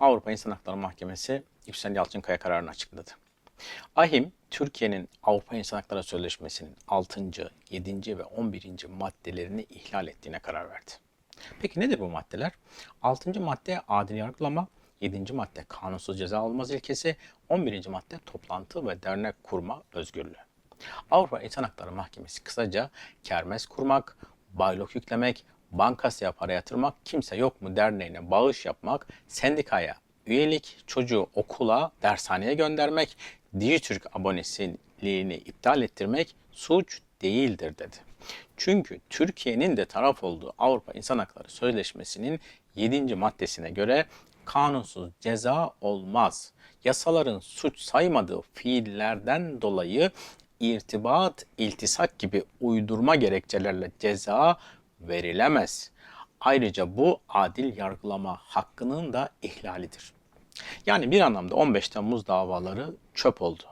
Avrupa İnsan Hakları Mahkemesi Yüksel Yalçınkaya kararını açıkladı. AHİM, Türkiye'nin Avrupa İnsan Hakları Sözleşmesi'nin 6., 7. ve 11. maddelerini ihlal ettiğine karar verdi. Peki nedir bu maddeler? 6. madde adil yargılama, 7. madde kanunsuz ceza almaz ilkesi, 11. madde toplantı ve dernek kurma özgürlüğü. Avrupa İnsan Hakları Mahkemesi kısaca kermes kurmak, baylok yüklemek, bankasya para yatırmak, kimse yok mu derneğine bağış yapmak, sendikaya üyelik, çocuğu okula, dershaneye göndermek, Dijitürk abonesiliğini iptal ettirmek suç değildir dedi. Çünkü Türkiye'nin de taraf olduğu Avrupa İnsan Hakları Sözleşmesi'nin 7. maddesine göre kanunsuz ceza olmaz. Yasaların suç saymadığı fiillerden dolayı irtibat, iltisak gibi uydurma gerekçelerle ceza verilemez. Ayrıca bu adil yargılama hakkının da ihlalidir. Yani bir anlamda 15 Temmuz davaları çöp oldu.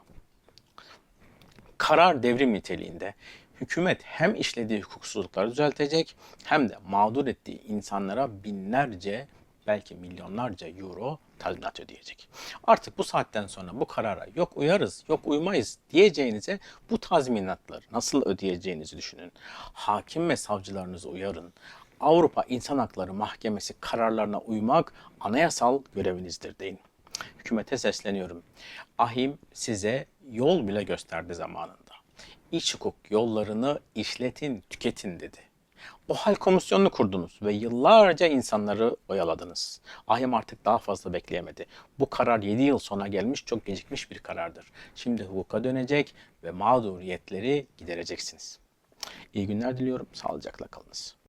Karar devrim niteliğinde hükümet hem işlediği hukuksuzlukları düzeltecek hem de mağdur ettiği insanlara binlerce belki milyonlarca euro tazminat ödeyecek. Artık bu saatten sonra bu karara yok uyarız, yok uymayız diyeceğinize bu tazminatları nasıl ödeyeceğinizi düşünün. Hakim ve savcılarınızı uyarın. Avrupa İnsan Hakları Mahkemesi kararlarına uymak anayasal görevinizdir deyin. Hükümete sesleniyorum. Ahim size yol bile gösterdi zamanında. İç hukuk yollarını işletin, tüketin dedi. O hal komisyonunu kurdunuz ve yıllarca insanları oyaladınız. Ahim artık daha fazla bekleyemedi. Bu karar 7 yıl sonra gelmiş çok gecikmiş bir karardır. Şimdi hukuka dönecek ve mağduriyetleri gidereceksiniz. İyi günler diliyorum. Sağlıcakla kalınız.